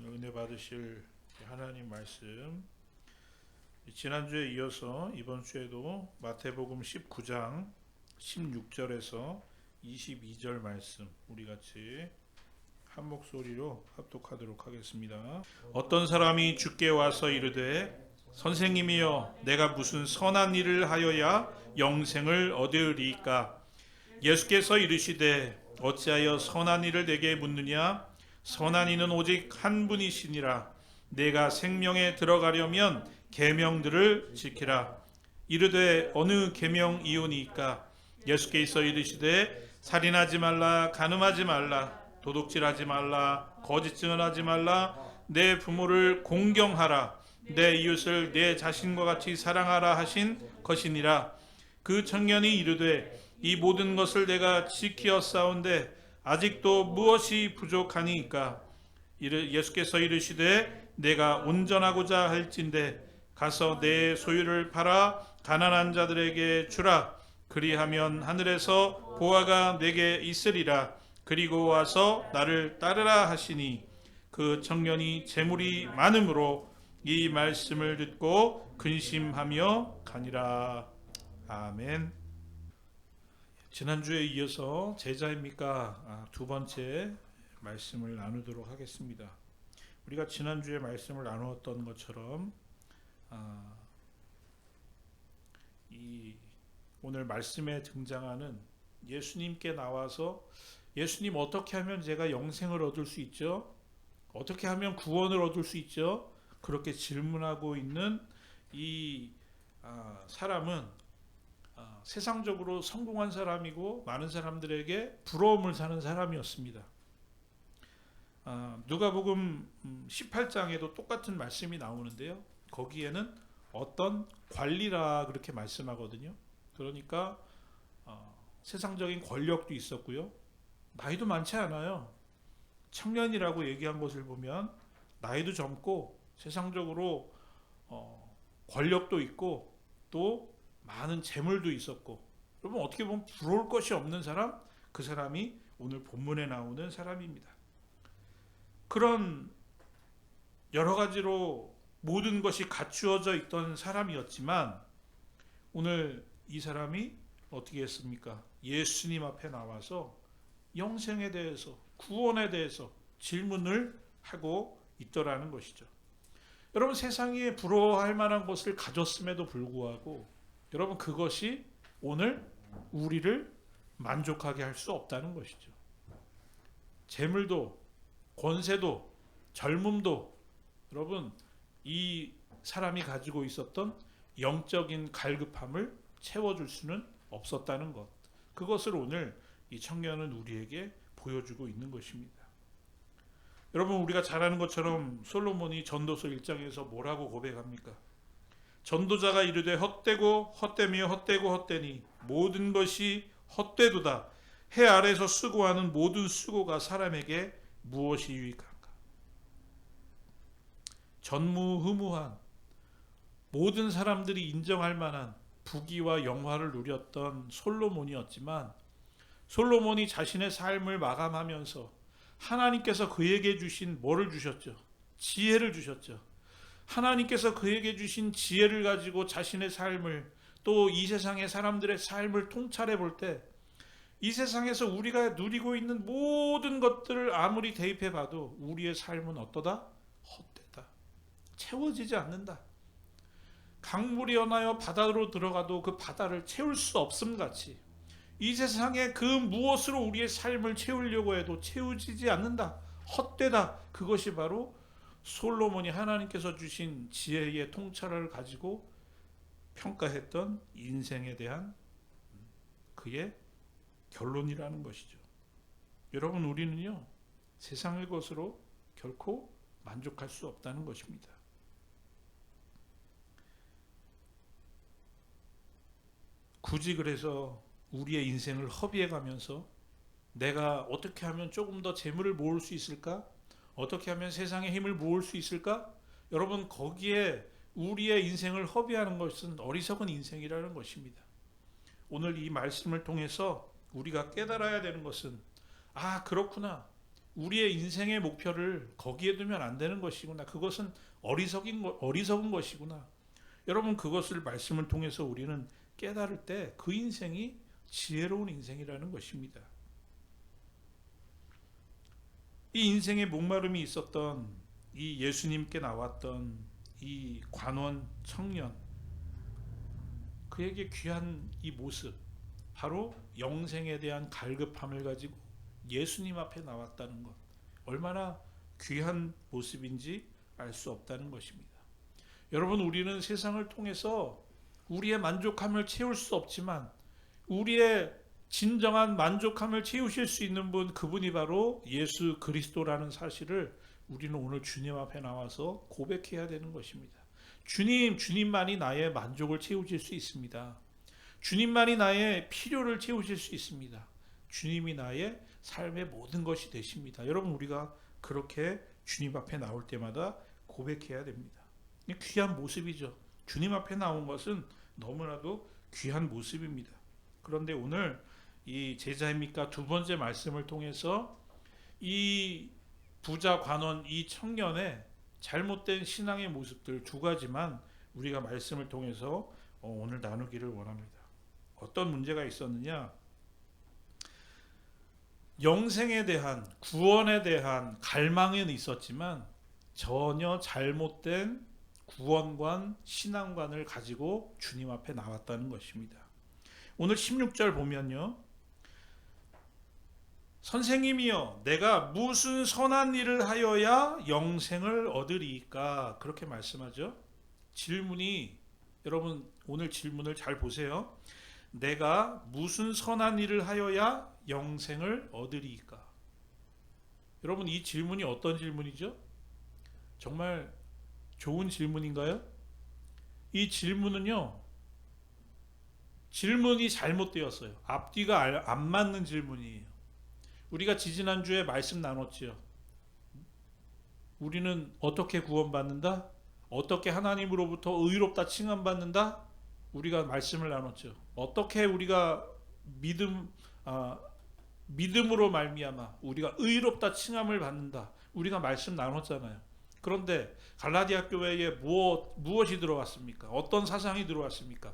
오늘 은혜 받으실 하나님 말씀. 지난주에 이어서 이번 주에도 마태복음 19장 16절에서 22절 말씀 우리 같이 한 목소리로 합독하도록 하겠습니다. 어떤 사람이 주께 와서 이르되 선생님이여 내가 무슨 선한 일을 하여야 영생을 얻으리까? 예수께서 이르시되 어찌하여 선한 일을 내게 묻느냐 선한 이는 오직 한 분이시니라. 내가 생명에 들어가려면 계명들을 지키라. 이르되 어느 계명이오니까? 예수께서 이르시되 살인하지 말라 간음하지 말라 도둑질하지 말라 거짓 증언하지 말라. 내 부모를 공경하라. 내 이웃을 내 자신과 같이 사랑하라 하신 것이니라. 그 청년이 이르되 이 모든 것을 내가 지키어 싸운데 아직도 무엇이 부족하니까? 예수께서 이르시되 내가 온전하고자 할진대 가서 내 소유를 팔아 가난한 자들에게 주라. 그리하면 하늘에서 보화가 내게 있으리라. 그리고 와서 나를 따르라 하시니 그 청년이 재물이 많음으로 이 말씀을 듣고 근심하며 가니라. 아멘. 지난주에 이어서 제자입니까 아, 두 번째 말씀을 나누도록 하겠습니다. 우리가 지난주에 말씀을 나누었던 것처럼 아, 이 오늘 말씀에 등장하는 예수님께 나와서 예수님 어떻게 하면 제가 영생을 얻을 수 있죠? 어떻게 하면 구원을 얻을 수 있죠? 그렇게 질문하고 있는 이 아, 사람은 아, 세상적으로 성공한 사람이고 많은 사람들에게 부러움을 사는 사람이었습니다. 아, 누가복음 18장에도 똑같은 말씀이 나오는데요. 거기에는 어떤 관리라 그렇게 말씀하거든요. 그러니까 어, 세상적인 권력도 있었고요. 나이도 많지 않아요. 청년이라고 얘기한 것을 보면 나이도 젊고 세상적으로 어, 권력도 있고 또 많은 재물도 있었고 여러분 어떻게 보면 부러울 것이 없는 사람 그 사람이 오늘 본문에 나오는 사람입니다. 그런 여러 가지로 모든 것이 갖추어져 있던 사람이었지만 오늘 이 사람이 어떻게 했습니까? 예수님 앞에 나와서 영생에 대해서 구원에 대해서 질문을 하고 있더라는 것이죠. 여러분 세상에 부러워할 만한 것을 가졌음에도 불구하고 여러분 그것이 오늘 우리를 만족하게 할 수 없다는 것이죠. 재물도 권세도 젊음도 여러분 이 사람이 가지고 있었던 영적인 갈급함을 채워줄 수는 없었다는 것. 그것을 오늘 이 청년은 우리에게 보여주고 있는 것입니다. 여러분 우리가 잘 아는 것처럼 솔로몬이 전도서 1장에서 뭐라고 고백합니까? 전도자가 이르되 헛되고 헛되며 헛되고 헛되니 모든 것이 헛되도다. 해 아래서 수고하는 모든 수고가 사람에게 무엇이 유익한가? 전무후무한 모든 사람들이 인정할 만한 부귀와 영화를 누렸던 솔로몬이었지만 솔로몬이 자신의 삶을 마감하면서 하나님께서 그에게 주신 뭐를 주셨죠? 지혜를 주셨죠. 하나님께서 그에게 주신 지혜를 가지고 자신의 삶을 또 이 세상의 사람들의 삶을 통찰해 볼 때 이 세상에서 우리가 누리고 있는 모든 것들을 아무리 대입해 봐도 우리의 삶은 어떠다? 헛되다. 채워지지 않는다. 강물이 연하여 바다로 들어가도 그 바다를 채울 수 없음 같이 이 세상에 그 무엇으로 우리의 삶을 채우려고 해도 채우지지 않는다. 헛되다. 그것이 바로 솔로몬이 하나님께서 주신 지혜의 통찰을 가지고 평가했던 인생에 대한 그의 결론이라는 것이죠. 여러분, 우리는요, 세상의 것으로 결코 만족할 수 없다는 것입니다. 굳이 그래서 우리의 인생을 허비해 가면서 내가 어떻게 하면 조금 더 재물을 모을 수 있을까? 어떻게 하면 세상의 힘을 모을 수 있을까? 여러분 거기에 우리의 인생을 허비하는 것은 어리석은 인생이라는 것입니다. 오늘 이 말씀을 통해서 우리가 깨달아야 되는 것은 아 그렇구나 우리의 인생의 목표를 거기에 두면 안 되는 것이구나. 그것은 어리석인 거, 어리석은 것이구나. 여러분 그것을 말씀을 통해서 우리는 깨달을 때 그 인생이 지혜로운 인생이라는 것입니다. 이 인생의 목마름이 있었던 이 예수님께 나왔던 이 관원 청년 그에게 귀한 이 모습 바로 영생에 대한 갈급함을 가지고 예수님 앞에 나왔다는 것 얼마나 귀한 모습인지 알 수 없다는 것입니다. 여러분 우리는 세상을 통해서 우리의 만족함을 채울 수 없지만 우리의 진정한 만족함을 채우실 수 있는 분 그분이 바로 예수 그리스도라는 사실을 우리는 오늘 주님 앞에 나와서 고백해야 되는 것입니다. 주님, 주님만이 나의 만족을 채우실 수 있습니다. 주님만이 나의 필요를 채우실 수 있습니다. 주님이 나의 삶의 모든 것이 되십니다. 여러분 우리가 그렇게 주님 앞에 나올 때마다 고백해야 됩니다. 귀한 모습이죠. 주님 앞에 나온 것은 너무나도 귀한 모습입니다. 그런데 오늘 이 제자입니까 두 번째 말씀을 통해서 이 부자 관원 이 청년의 잘못된 신앙의 모습들 두 가지만 우리가 말씀을 통해서 어, 오늘 나누기를 원합니다. 어떤 문제가 있었느냐? 영생에 대한 구원에 대한 갈망은 있었지만 전혀 잘못된 구원관 신앙관을 가지고 주님 앞에 나왔다는 것입니다. 오늘 16절 보면요. 선생님이여 내가 무슨 선한 일을 하여야 영생을 얻으리까 그렇게 말씀하죠. 질문이 여러분 오늘 질문을 잘 보세요. 내가 무슨 선한 일을 하여야 영생을 얻으리까? 여러분 이 질문이 어떤 질문이죠? 정말 좋은 질문인가요? 이 질문은요. 질문이 잘못되었어요. 앞뒤가 안 맞는 질문이에요. 우리가 지지난주에 말씀 나눴지요. 우리는 어떻게 구원받는다? 어떻게 하나님으로부터 의롭다 칭함받는다? 우리가 말씀을 나눴죠. 어떻게 우리가 믿음 아, 믿음으로 말미암아 우리가 의롭다 칭함을 받는다. 우리가 말씀 나눴잖아요. 그런데 갈라디아 교회에 무엇 무엇이 들어왔습니까? 어떤 사상이 들어왔습니까?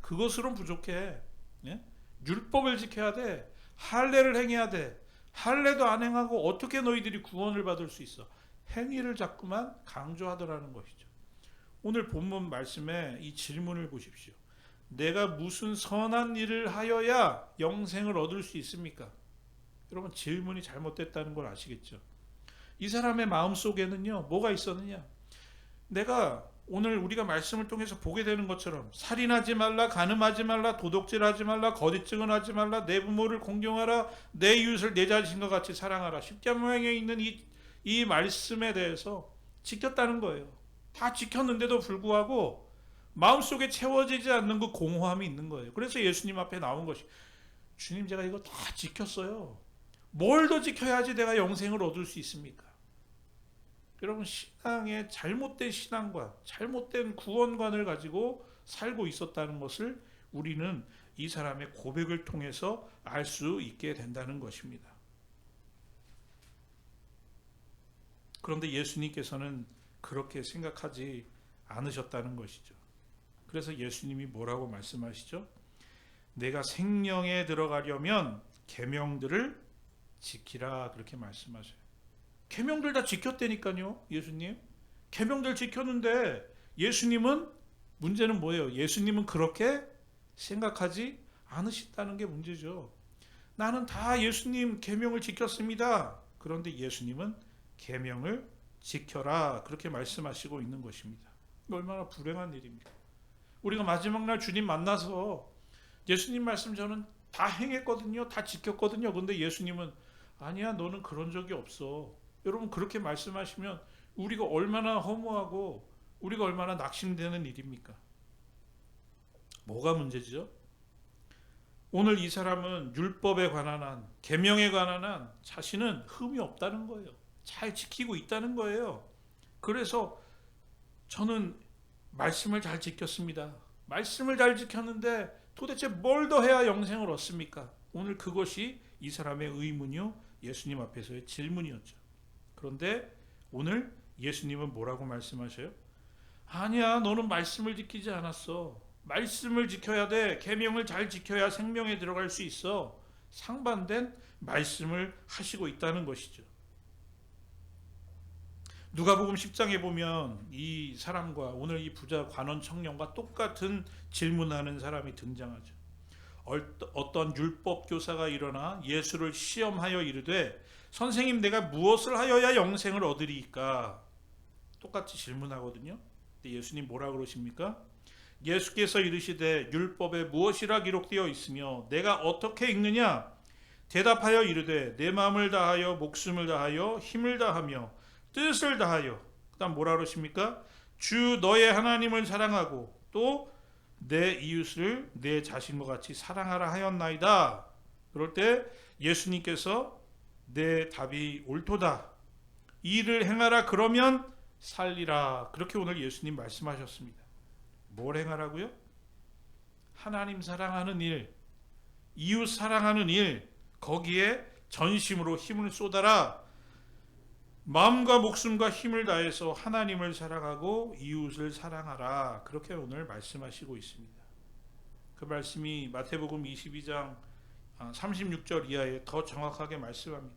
그것으론 부족해. 예? 율법을 지켜야 돼. 할례를 행해야 돼. 할례도 안 행하고 어떻게 너희들이 구원을 받을 수 있어? 행위를 자꾸만 강조하더라는 것이죠. 오늘 본문 말씀에 이 질문을 보십시오. 내가 무슨 선한 일을 하여야 영생을 얻을 수 있습니까? 여러분 질문이 잘못됐다는 걸 아시겠죠? 이 사람의 마음 속에는요 뭐가 있었느냐? 내가 오늘 우리가 말씀을 통해서 보게 되는 것처럼 살인하지 말라, 간음하지 말라, 도둑질하지 말라, 거짓 증언하지 말라, 내 부모를 공경하라, 내 이웃을 내 자신과 같이 사랑하라. 십자명에 있는 이, 이 말씀에 대해서 지켰다는 거예요. 다 지켰는데도 불구하고 마음속에 채워지지 않는 그 공허함이 있는 거예요. 그래서 예수님 앞에 나온 것이 주님 제가 이거 다 지켰어요. 뭘 더 지켜야지 내가 영생을 얻을 수 있습니까? 여러분 신앙의 잘못된 신앙관, 잘못된 구원관을 가지고 살고 있었다는 것을 우리는 이 사람의 고백을 통해서 알 수 있게 된다는 것입니다. 그런데 예수님께서는 그렇게 생각하지 않으셨다는 것이죠. 그래서 예수님이 뭐라고 말씀하시죠? 내가 생명에 들어가려면 계명들을 지키라 그렇게 말씀하셔요. 계명들 다 지켰다니까요. 예수님. 계명들 지켰는데 예수님은 문제는 뭐예요? 예수님은 그렇게 생각하지 않으신다는 게 문제죠. 나는 다 예수님 계명을 지켰습니다. 그런데 예수님은 계명을 지켜라 그렇게 말씀하시고 있는 것입니다. 얼마나 불행한 일입니까? 우리가 마지막 날 주님 만나서 예수님 말씀 저는 다 행했거든요. 다 지켰거든요. 근데 예수님은 아니야 너는 그런 적이 없어. 여러분 그렇게 말씀하시면 우리가 얼마나 허무하고 우리가 얼마나 낙심되는 일입니까? 뭐가 문제죠? 오늘 이 사람은 율법에 관한 한 계명에 관한 한 자신은 흠이 없다는 거예요. 잘 지키고 있다는 거예요. 그래서 저는 말씀을 잘 지켰습니다. 말씀을 잘 지켰는데 도대체 뭘 더 해야 영생을 얻습니까? 오늘 그것이 이 사람의 의문이요 예수님 앞에서의 질문이었죠. 그런데 오늘 예수님은 뭐라고 말씀하셔요? 아니야, 너는 말씀을 지키지 않았어. 말씀을 지켜야 돼. 계명을 잘 지켜야 생명에 들어갈 수 있어. 상반된 말씀을 하시고 있다는 것이죠. 누가복음 10장에 보면 이 사람과 오늘 이 부자 관원 청년과 똑같은 질문하는 사람이 등장하죠. 어떤 율법 교사가 일어나 예수를 시험하여 이르되 선생님 내가 무엇을 하여야 영생을 얻으리까? 똑같이 질문하거든요. 근데 예수님 뭐라 그러십니까? 예수께서 이르시되 율법에 무엇이라 기록되어 있으며 내가 어떻게 읽느냐? 대답하여 이르되 내 마음을 다하여 목숨을 다하여 힘을 다하며 뜻을 다하여 그다음 뭐라 그러십니까? 주 너의 하나님을 사랑하고 또 내 이웃을 내 자신과 같이 사랑하라 하였나이다. 그럴 때 예수님께서 내 답이 옳도다. 이 일을 행하라 그러면 살리라. 그렇게 오늘 예수님 말씀하셨습니다. 뭘 행하라고요? 하나님 사랑하는 일, 이웃 사랑하는 일, 거기에 전심으로 힘을 쏟아라. 마음과 목숨과 힘을 다해서 하나님을 사랑하고 이웃을 사랑하라. 그렇게 오늘 말씀하시고 있습니다. 그 말씀이 마태복음 22장 36절 이하에 더 정확하게 말씀합니다.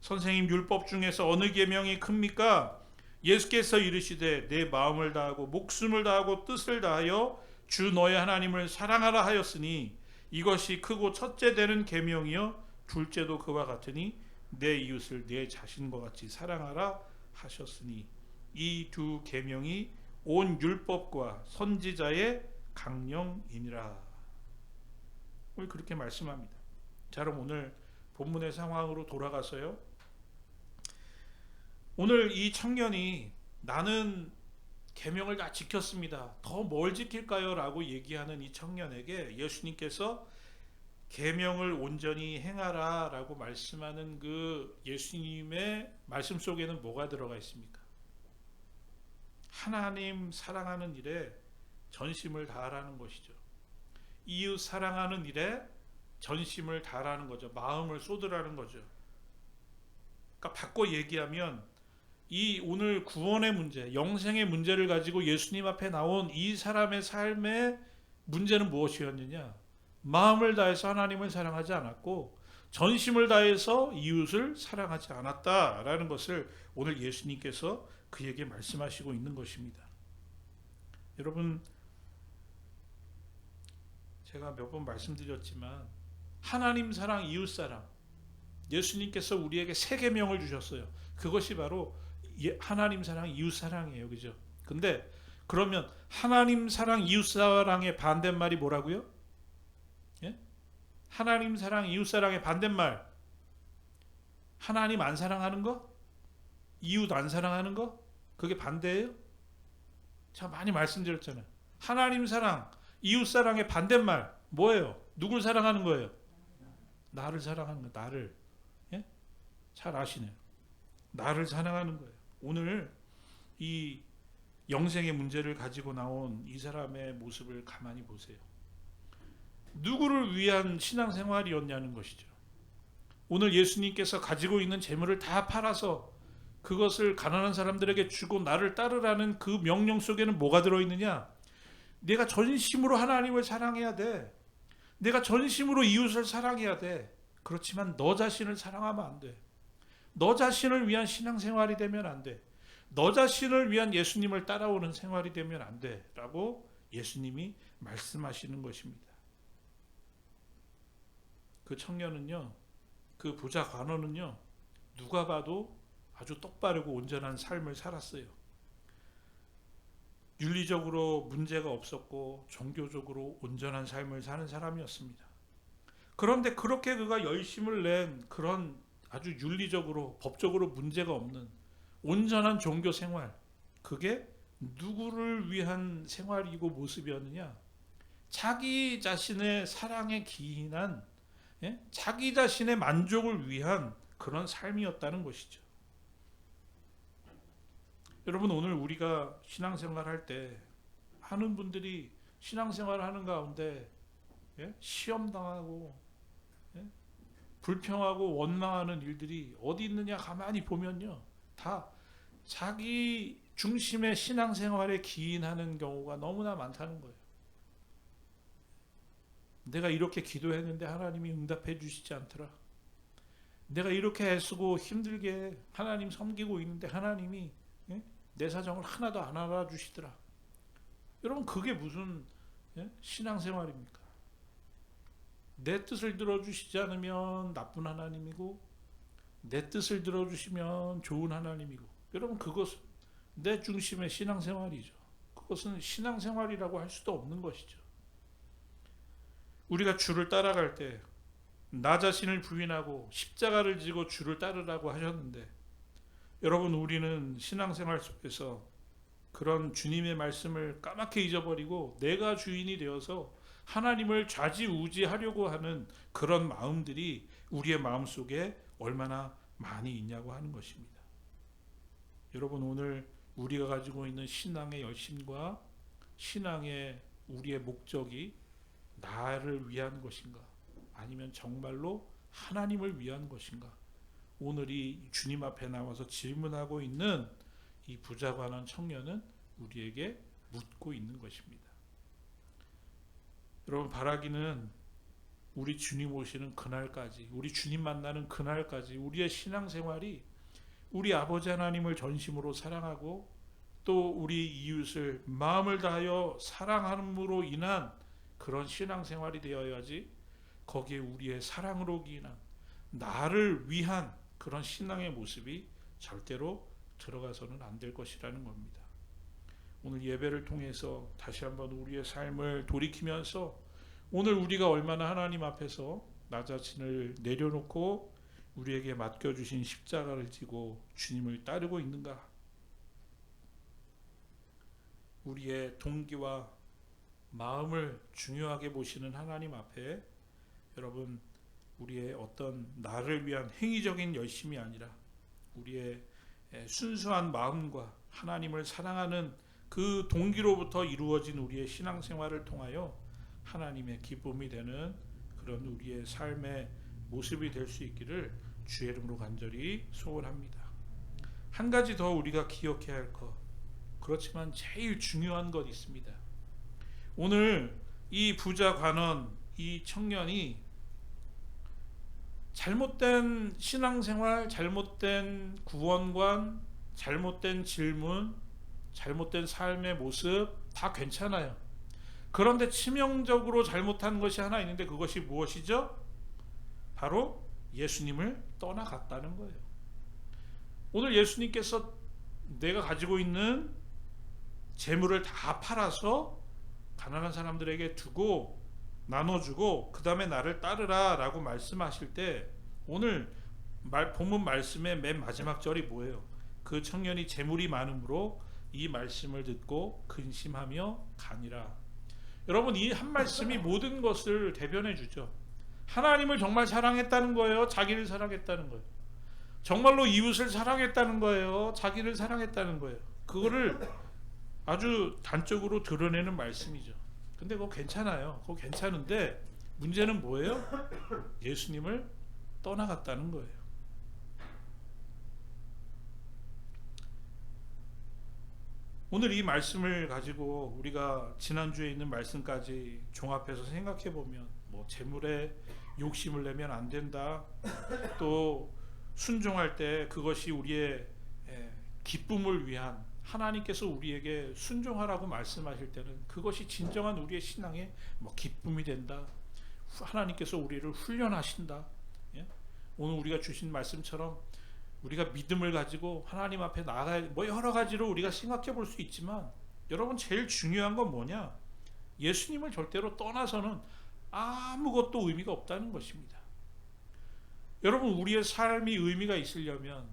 선생님 율법 중에서 어느 계명이 큽니까? 예수께서 이르시되 내 마음을 다하고 목숨을 다하고 뜻을 다하여 주 너의 하나님을 사랑하라 하였으니 이것이 크고 첫째 되는 계명이요 둘째도 그와 같으니 내 이웃을 내 자신과 같이 사랑하라 하셨으니 이 두 계명이 온 율법과 선지자의 강령이니라. 그렇게 말씀합니다. 자, 그럼 오늘 본문의 상황으로 돌아가서요. 오늘 이 청년이 나는 계명을 다 지켰습니다. 더 뭘 지킬까요?라고 얘기하는 이 청년에게 예수님께서 계명을 온전히 행하라라고 말씀하는 그 예수님의 말씀 속에는 뭐가 들어가 있습니까? 하나님 사랑하는 일에 전심을 다하라는 것이죠. 이웃 사랑하는 일에 전심을 다하라는 거죠. 마음을 쏟으라는 거죠. 그러니까 바꿔 얘기하면 이 오늘 구원의 문제, 영생의 문제를 가지고 예수님 앞에 나온 이 사람의 삶의 문제는 무엇이었느냐? 마음을 다해서 하나님을 사랑하지 않았고 전심을 다해서 이웃을 사랑하지 않았다라는 것을 오늘 예수님께서 그에게 말씀하시고 있는 것입니다. 여러분 제가 몇 번 말씀드렸지만 하나님 사랑, 이웃 사랑 예수님께서 우리에게 세 계명을 주셨어요. 그것이 바로 예, 하나님 사랑, 이웃 사랑이에요. 그죠? 근데 그러면 하나님 사랑, 이웃 사랑의 반대말이 뭐라고요? 하나님 사랑, 이웃 사랑의 반대말. 하나님 안 사랑하는 거? 이웃 안 사랑하는 거? 그게 반대예요? 제가 많이 말씀드렸잖아요. 하나님 사랑, 이웃 사랑의 반대말 뭐예요? 누굴 사랑하는 거예요? 나를 사랑하는 거, 나를. 예? 잘 아시네요. 나를 사랑하는 거예요. 오늘 이 영생의 문제를 가지고 나온 이 사람의 모습을 가만히 보세요. 누구를 위한 신앙생활이었냐는 것이죠. 오늘 예수님께서 가지고 있는 재물을 다 팔아서 그것을 가난한 사람들에게 주고 나를 따르라는 그 명령 속에는 뭐가 들어있느냐? 내가 전심으로 하나님을 사랑해야 돼. 내가 전심으로 이웃을 사랑해야 돼. 그렇지만 너 자신을 사랑하면 안 돼. 너 자신을 위한 신앙생활이 되면 안 돼. 너 자신을 위한 예수님을 따라오는 생활이 되면 안 돼. 라고 예수님이 말씀하시는 것입니다. 그 청년은요, 그 부자 관원은요, 누가 봐도 아주 똑바르고 온전한 삶을 살았어요. 윤리적으로 문제가 없었고 종교적으로 온전한 삶을 사는 사람이었습니다. 그런데 그렇게 그가 열심을 낸 그런 아주 윤리적으로 법적으로 문제가 없는 온전한 종교 생활 그게 누구를 위한 생활이고 모습이었느냐? 자기 자신의 사랑에 기인한 예? 자기 자신의 만족을 위한 그런 삶이었다는 것이죠. 여러분 오늘 우리가 신앙생활 할 때 하는 분들이 신앙생활 하는 가운데 예? 시험 당하고 예? 불평하고 원망하는 일들이 어디 있느냐 가만히 보면요. 다 자기 중심의 신앙생활에 기인하는 경우가 너무나 많다는 거예요. 내가 이렇게 기도했는데 하나님이 응답해 주시지 않더라. 내가 이렇게 애쓰고 힘들게 하나님 섬기고 있는데 하나님이 예? 내 사정을 하나도 안 알아주시더라. 여러분 그게 무슨 예? 신앙생활입니까? 내 뜻을 들어주시지 않으면 나쁜 하나님이고 내 뜻을 들어주시면 좋은 하나님이고 여러분 그것은 내 중심의 신앙생활이죠. 그것은 신앙생활이라고 할 수도 없는 것이죠. 우리가 주를 따라갈 때 나 자신을 부인하고 십자가를 지고 주를 따르라고 하셨는데 여러분 우리는 신앙생활 속에서 그런 주님의 말씀을 까맣게 잊어버리고 내가 주인이 되어서 하나님을 좌지우지하려고 하는 그런 마음들이 우리의 마음 속에 얼마나 많이 있냐고 하는 것입니다. 여러분 오늘 우리가 가지고 있는 신앙의 열심과 신앙의 우리의 목적이 나를 위한 것인가 아니면 정말로 하나님을 위한 것인가 오늘 이 주님 앞에 나와서 질문하고 있는 이 부자 관한 청년은 우리에게 묻고 있는 것입니다. 여러분 바라기는 우리 주님 오시는 그날까지 우리 주님 만나는 그날까지 우리의 신앙생활이 우리 아버지 하나님을 전심으로 사랑하고 또 우리 이웃을 마음을 다하여 사랑함으로 인한 그런 신앙생활이 되어야지 거기에 우리의 사랑으로 기인한 나를 위한 그런 신앙의 모습이 절대로 들어가서는 안 될 것이라는 겁니다. 오늘 예배를 통해서 다시 한번 우리의 삶을 돌이키면서 오늘 우리가 얼마나 하나님 앞에서 나 자신을 내려놓고 우리에게 맡겨주신 십자가를 지고 주님을 따르고 있는가? 우리의 동기와 마음을 중요하게 보시는 하나님 앞에 여러분 우리의 어떤 나를 위한 행위적인 열심이 아니라 우리의 순수한 마음과 하나님을 사랑하는 그 동기로부터 이루어진 우리의 신앙생활을 통하여 하나님의 기쁨이 되는 그런 우리의 삶의 모습이 될 수 있기를 주의 이름으로 간절히 소원합니다. 한 가지 더 우리가 기억해야 할 것. 그렇지만 제일 중요한 것 있습니다. 오늘 이 부자 관원, 이 청년이 잘못된 신앙생활, 잘못된 구원관, 잘못된 질문, 잘못된 삶의 모습 다 괜찮아요. 그런데 치명적으로 잘못한 것이 하나 있는데 그것이 무엇이죠? 바로 예수님을 떠나갔다는 거예요. 오늘 예수님께서 내가 가지고 있는 재물을 다 팔아서 가난한 사람들에게 두고 나눠주고 그 다음에 나를 따르라라고 말씀하실 때 오늘 말, 본문 말씀의 맨 마지막 절이 뭐예요? 그 청년이 재물이 많으므로 이 말씀을 듣고 근심하며 가니라. 여러분 이 한 말씀이 모든 것을 대변해 주죠. 하나님을 정말 사랑했다는 거예요. 자기를 사랑했다는 거예요. 정말로 이웃을 사랑했다는 거예요. 자기를 사랑했다는 거예요. 그거를 아주 단적으로 드러내는 말씀이죠. 근데 그거 괜찮아요. 그거 괜찮은데 문제는 뭐예요? 예수님을 떠나갔다는 거예요. 오늘 이 말씀을 가지고 우리가 지난주에 있는 말씀까지 종합해서 생각해 보면 뭐 재물에 욕심을 내면 안 된다. 또 순종할 때 그것이 우리의 기쁨을 위한 하나님께서 우리에게 순종하라고 말씀하실 때는 그것이 진정한 우리의 신앙의 뭐 기쁨이 된다. 하나님께서 우리를 훈련하신다. 예? 오늘 우리가 주신 말씀처럼 우리가 믿음을 가지고 하나님 앞에 나가 뭐 여러 가지로 우리가 생각해 볼 수 있지만 여러분 제일 중요한 건 뭐냐? 예수님을 절대로 떠나서는 아무것도 의미가 없다는 것입니다. 여러분 우리의 삶이 의미가 있으려면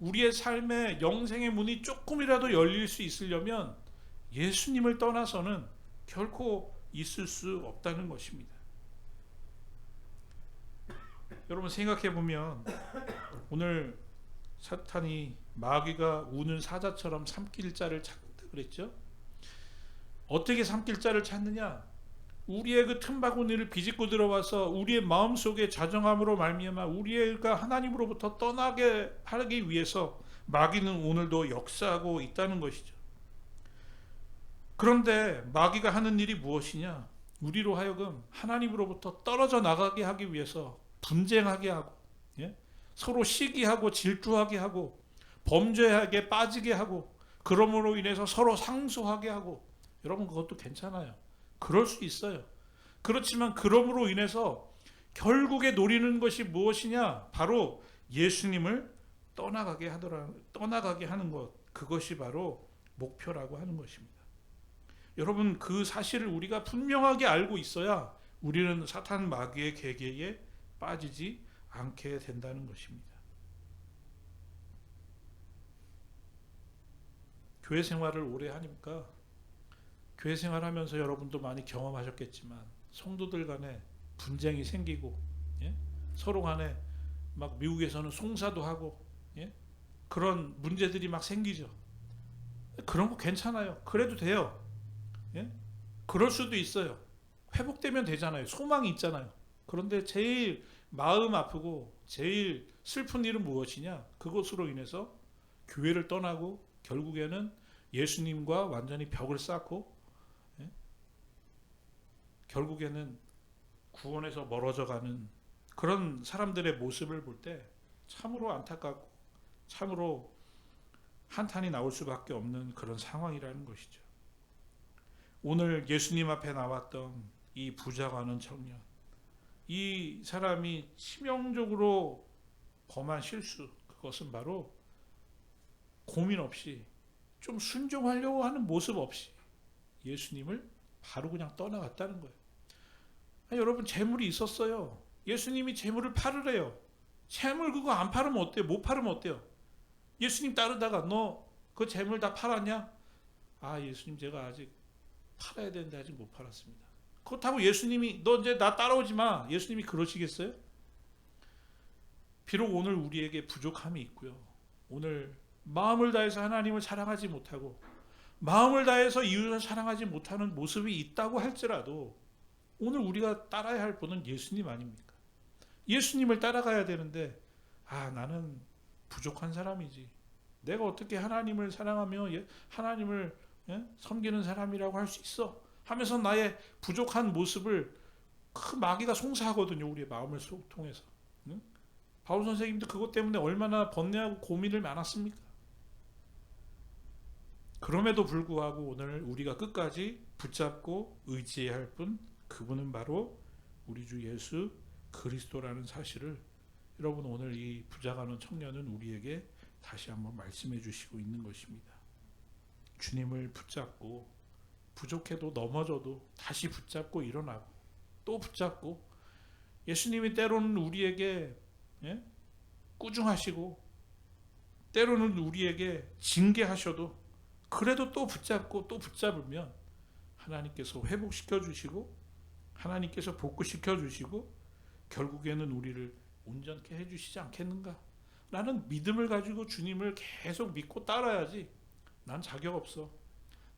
우리의 삶의 영생의 문이 조금이라도 열릴 수 있으려면 예수님을 떠나서는 결코 있을 수 없다는 것입니다. 여러분 생각해 보면 오늘 사탄이 마귀가 우는 사자처럼 삼킬 자를 찾다 그랬죠? 어떻게 삼킬 자를 찾느냐? 우리의 그 틈바구니를 비집고 들어와서 우리의 마음 속에 자정함으로 말미암아 우리가 하나님으로부터 떠나게 하기 위해서 마귀는 오늘도 역사하고 있다는 것이죠. 그런데 마귀가 하는 일이 무엇이냐? 우리로 하여금 하나님으로부터 떨어져 나가게 하기 위해서 분쟁하게 하고 예? 서로 시기하고 질투하게 하고 범죄하게 빠지게 하고 그러므로 인해서 서로 상소하게 하고 여러분 그것도 괜찮아요. 그럴 수 있어요. 그렇지만 그러므로 인해서 결국에 노리는 것이 무엇이냐? 바로 예수님을 떠나가게 하더라 떠나가게 하는 것 그것이 바로 목표라고 하는 것입니다. 여러분 그 사실을 우리가 분명하게 알고 있어야 우리는 사탄 마귀의 계계에 빠지지 않게 된다는 것입니다. 교회 생활을 오래 하니까 교회 생활하면서 여러분도 많이 경험하셨겠지만 성도들 간에 분쟁이 생기고 예? 서로 간에 막 미국에서는 송사도 하고 예? 그런 문제들이 막 생기죠. 그런 거 괜찮아요. 그래도 돼요. 예? 그럴 수도 있어요. 회복되면 되잖아요. 소망이 있잖아요. 그런데 제일 마음 아프고 제일 슬픈 일은 무엇이냐? 그것으로 인해서 교회를 떠나고 결국에는 예수님과 완전히 벽을 쌓고 예? 결국에는 구원에서 멀어져 가는 그런 사람들의 모습을 볼 때 참으로 안타깝고 참으로 한탄이 나올 수밖에 없는 그런 상황이라는 것이죠. 오늘 예수님 앞에 나왔던 이 부자가는 청년, 이 사람이 치명적으로 범한 실수, 그것은 바로 고민 없이 좀 순종하려고 하는 모습 없이 예수님을 바로 그냥 떠나갔다는 거예요. 아, 여러분 재물이 있었어요. 예수님이 재물을 팔으래요. 재물 그거 안 팔으면 어때요? 못 팔으면 어때요? 예수님 따르다가 너 그 재물 다 팔았냐? 아 예수님 제가 아직 팔아야 되는데 아직 못 팔았습니다. 그렇다고 예수님이 너 이제 나 따라오지 마. 예수님이 그러시겠어요? 비록 오늘 우리에게 부족함이 있고요. 오늘 마음을 다해서 하나님을 사랑하지 못하고 마음을 다해서 이웃을 사랑하지 못하는 모습이 있다고 할지라도 오늘 우리가 따라야 할 분은 예수님 아닙니까? 예수님을 따라가야 되는데 아 나는 부족한 사람이지. 내가 어떻게 하나님을 사랑하며 예, 하나님을 예? 섬기는 사람이라고 할 수 있어? 하면서 나의 부족한 모습을 그 마귀가 송사하거든요. 우리의 마음을 통해서. 응? 바울 선생님도 그것 때문에 얼마나 번뇌하고 고민을 많았습니까? 그럼에도 불구하고 오늘 우리가 끝까지 붙잡고 의지해야 할 분, 그분은 바로 우리 주 예수 그리스도라는 사실을 여러분 오늘 이 부자가는 청년은 우리에게 다시 한번 말씀해 주시고 있는 것입니다. 주님을 붙잡고 부족해도 넘어져도 다시 붙잡고 일어나고 또 붙잡고 예수님이 때로는 우리에게 예? 꾸중하시고 때로는 우리에게 징계하셔도 그래도 또 붙잡고 또 붙잡으면 하나님께서 회복시켜 주시고 하나님께서 복구시켜 주시고 결국에는 우리를 온전케 해 주시지 않겠는가? 라는 믿음을 가지고 주님을 계속 믿고 따라야지. 난 자격 없어.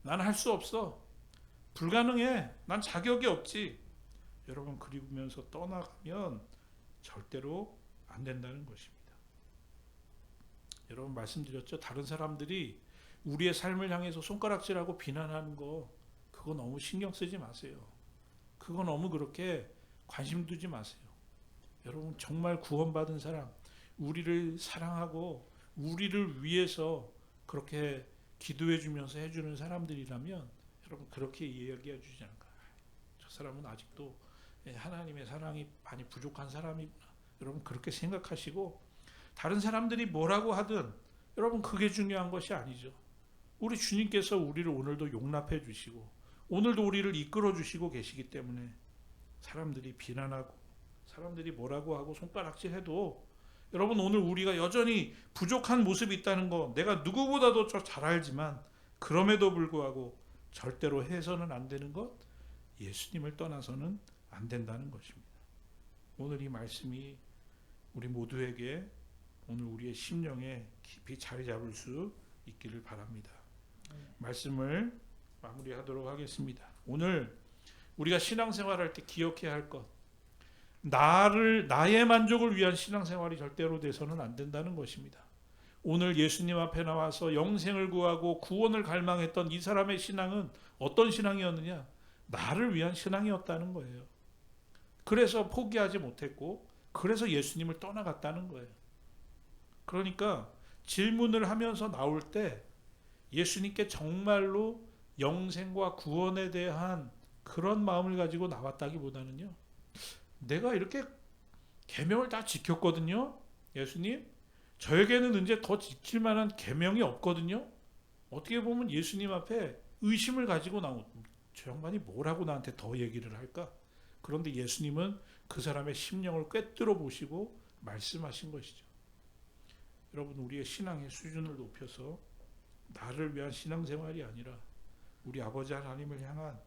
난 할 수 없어. 불가능해. 난 자격이 없지. 여러분 그리면서 떠나가면 절대로 안 된다는 것입니다. 여러분 말씀드렸죠. 다른 사람들이 우리의 삶을 향해서 손가락질하고 비난하는 거 그거 너무 신경 쓰지 마세요. 그거 너무 그렇게 관심 두지 마세요. 여러분 정말 구원받은 사람, 우리를 사랑하고 우리를 위해서 그렇게 기도해 주면서 해 주는 사람들이라면 여러분 그렇게 이야기해 주지 않을까. 저 사람은 아직도 하나님의 사랑이 많이 부족한 사람이구나. 여러분 그렇게 생각하시고 다른 사람들이 뭐라고 하든 여러분 그게 중요한 것이 아니죠. 우리 주님께서 우리를 오늘도 용납해 주시고 오늘도 우리를 이끌어 주시고 계시기 때문에 사람들이 비난하고 사람들이 뭐라고 하고 손가락질해도 여러분 오늘 우리가 여전히 부족한 모습이 있다는 거 내가 누구보다도 잘 알지만 그럼에도 불구하고 절대로 해서는 안 되는 것 예수님을 떠나서는 안 된다는 것입니다. 오늘 이 말씀이 우리 모두에게 오늘 우리의 심령에 깊이 자리 잡을 수 있기를 바랍니다. 말씀을 마무리하도록 하겠습니다. 오늘 우리가 신앙생활할 때 기억해야 할 것. 나를 나의 만족을 위한 신앙생활이 절대로 돼서는 안 된다는 것입니다. 오늘 예수님 앞에 나와서 영생을 구하고 구원을 갈망했던 이 사람의 신앙은 어떤 신앙이었느냐? 나를 위한 신앙이었다는 거예요. 그래서 포기하지 못했고 그래서 예수님을 떠나갔다는 거예요. 그러니까 질문을 하면서 나올 때 예수님께 정말로 영생과 구원에 대한 그런 마음을 가지고 나왔다기보다는요. 내가 이렇게 계명을 다 지켰거든요. 예수님. 저에게는 이제 더 지킬 만한 계명이 없거든요. 어떻게 보면 예수님 앞에 의심을 가지고 나온 저 양반이 뭐라고 나한테 더 얘기를 할까? 그런데 예수님은 그 사람의 심령을 꿰뚫어 보시고 말씀하신 것이죠. 여러분 우리의 신앙의 수준을 높여서 나를 위한 신앙생활이 아니라 우리 아버지 하나님을 향한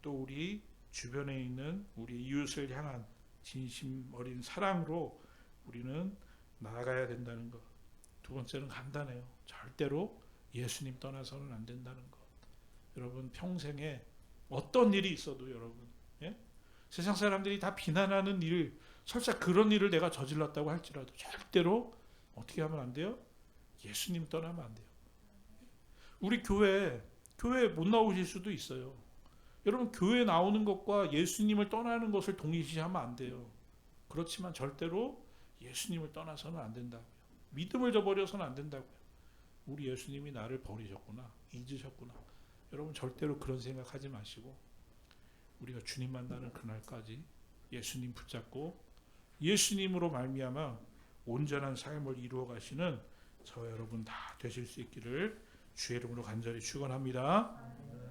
또 우리 주변에 있는 우리 이웃을 향한 진심 어린 사랑으로 우리는 나아가야 된다는 것. 두 번째는 간단해요. 절대로 예수님 떠나서는 안 된다는 것. 여러분 평생에 어떤 일이 있어도 여러분 예? 세상 사람들이 다 비난하는 일, 설사 그런 일을 내가 저질렀다고 할지라도 절대로 어떻게 하면 안 돼요? 예수님 떠나면 안 돼요. 우리 교회 교회 못 나오실 수도 있어요. 여러분 교회 나오는 것과 예수님을 떠나는 것을 동일시하면 안 돼요. 그렇지만 절대로 예수님을 떠나서는 안 된다고요. 믿음을 저버려서는 안 된다고요. 우리 예수님이 나를 버리셨구나, 잊으셨구나. 여러분 절대로 그런 생각하지 마시고 우리가 주님 만나는 그날까지 예수님 붙잡고 예수님으로 말미암아 온전한 삶을 이루어 가시는 저 여러분 다 되실 수 있기를 주의 이름으로 간절히 축원합니다.